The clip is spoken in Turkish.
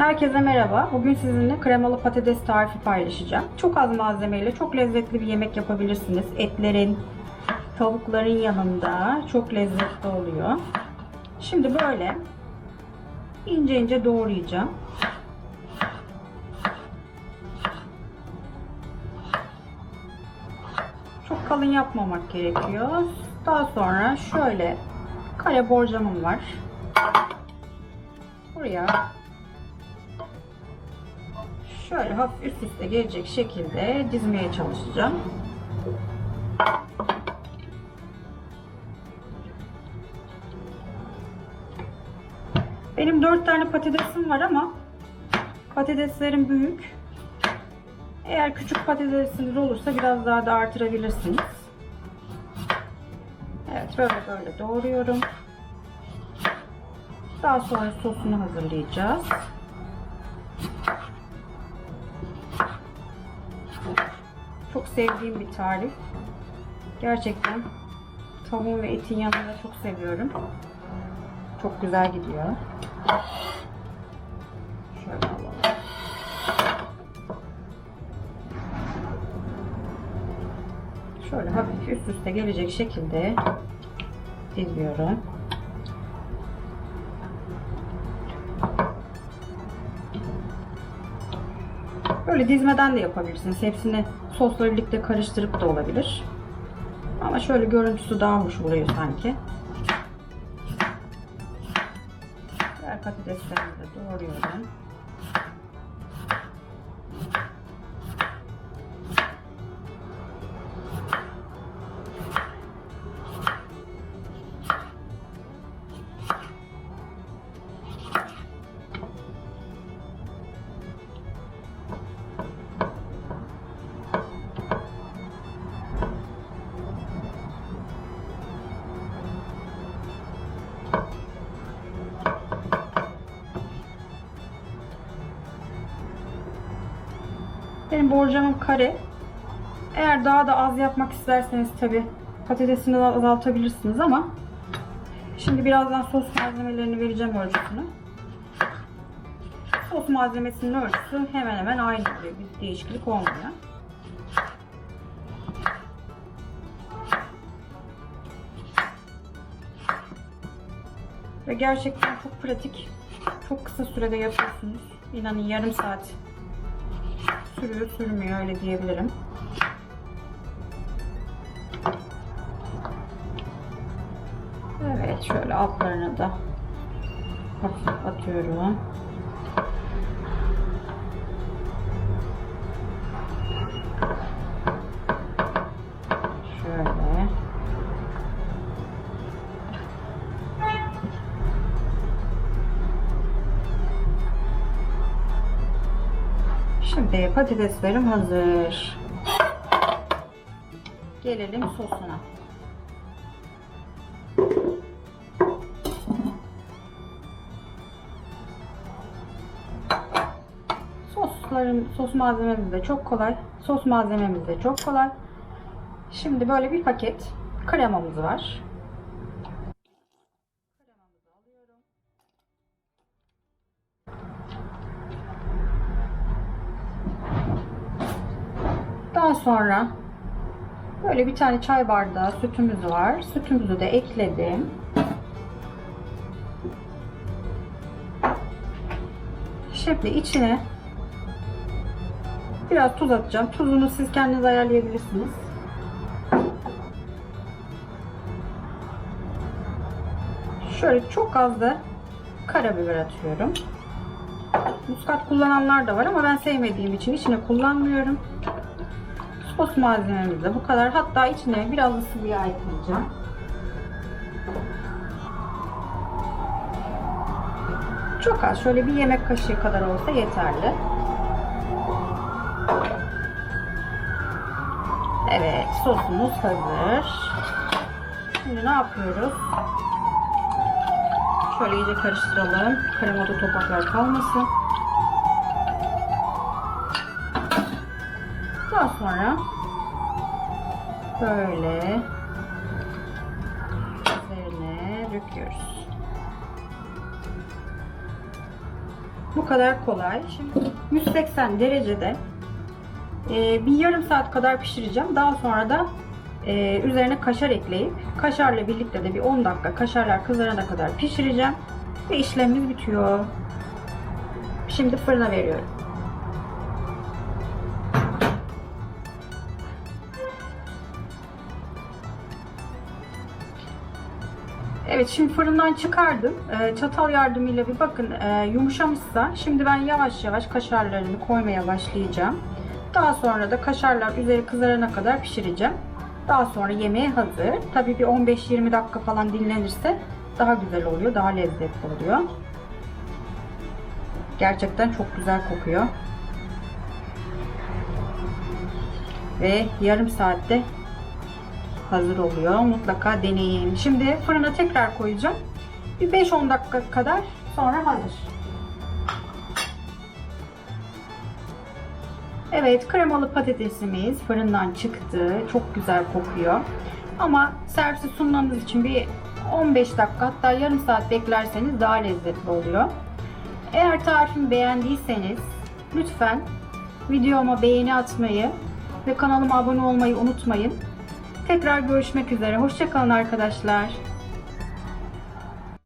Herkese merhaba. Bugün sizinle kremalı patates tarifi paylaşacağım. Çok az malzemeyle çok lezzetli bir yemek yapabilirsiniz. Etlerin, tavukların yanında çok lezzetli oluyor. Şimdi böyle ince ince doğrayacağım. Çok kalın yapmamak gerekiyor. Daha sonra şöyle kare borcamım var. Buraya şöyle hafif üst üste gelecek şekilde dizmeye çalışacağım. Benim 4 tane patatesim var ama patateslerim büyük. Eğer küçük patatesiniz olursa biraz daha da artırabilirsiniz. Evet böyle böyle doğruyorum. Daha sonra sosunu hazırlayacağız. Sevdiğim bir tarif. Gerçekten tavuğun ve etin yanında çok seviyorum. Çok güzel gidiyor. Şöyle alalım. Şöyle hafif üst üste gelecek şekilde diziyorum. Böyle dizmeden de yapabilirsiniz. Hepsini sosla birlikte karıştırıp da olabilir. Ama şöyle görüntüsü daha hoş oluyor sanki. Diğer patateslerimi de doğruyorum. Benim borcamım kare. Eğer daha da az yapmak isterseniz tabi patatesini de azaltabilirsiniz ama şimdi birazdan sos malzemelerini vereceğim ölçüsünü. Sos malzemesinin ölçüsü hemen hemen aynı oluyor. Bir değişiklik olmuyor. Ve gerçekten çok pratik. Çok kısa sürede yapıyorsunuz. İnanın yarım saat sürüyor sürmüyor öyle diyebilirim. Evet şöyle altlarına da hafif atıyorum. Şimdi patateslerim hazır. Gelelim sosuna. Soslarım, sos malzememiz de çok kolay. Sos malzememiz de çok kolay. Şimdi böyle bir paket kremamız var. Daha sonra böyle bir tane çay bardağı sütümüz var. Sütümüzü de ekledim. Şimdi içine biraz tuz atacağım. Tuzunu siz kendiniz ayarlayabilirsiniz. Şöyle çok az da karabiber atıyorum. Muskat kullananlar da var ama ben sevmediğim için içine kullanmıyorum. Sos malzememiz de bu kadar. Hatta içine biraz da sıvı yağ ekleyeceğim. Çok az. Şöyle bir yemek kaşığı kadar olsa yeterli. Evet. Sosumuz hazır. Şimdi ne yapıyoruz? Şöyle iyice karıştıralım. Kremada topaklar kalmasın. Daha sonra böyle üzerine döküyoruz. Bu kadar kolay. Şimdi 180 derecede e, bir yarım saat kadar pişireceğim. Daha sonra da e, üzerine kaşar ekleyip kaşarla birlikte de bir 10 dakika kaşarlar kızarana kadar pişireceğim. Ve işlemimiz bitiyor. Şimdi fırına veriyorum. Evet şimdi fırından çıkardım. Ee, çatal yardımıyla bir bakın e, yumuşamışsa şimdi ben yavaş yavaş kaşarlarını koymaya başlayacağım. Daha sonra da kaşarlar üzeri kızarana kadar pişireceğim. Daha sonra yemeğe hazır. Tabii bir 15-20 dakika falan dinlenirse daha güzel oluyor, daha lezzetli oluyor. Gerçekten çok güzel kokuyor. Ve yarım saatte hazır oluyor. Mutlaka deneyin. Şimdi fırına tekrar koyacağım. Bir 5-10 dakika kadar sonra hazır. Evet, kremalı patatesimiz fırından çıktı. Çok güzel kokuyor. Ama servise sunmanız için bir 15 dakika hatta yarım saat beklerseniz daha lezzetli oluyor. Eğer tarifimi beğendiyseniz lütfen videoma beğeni atmayı ve kanalıma abone olmayı unutmayın. Tekrar görüşmek üzere. Hoşçakalın arkadaşlar.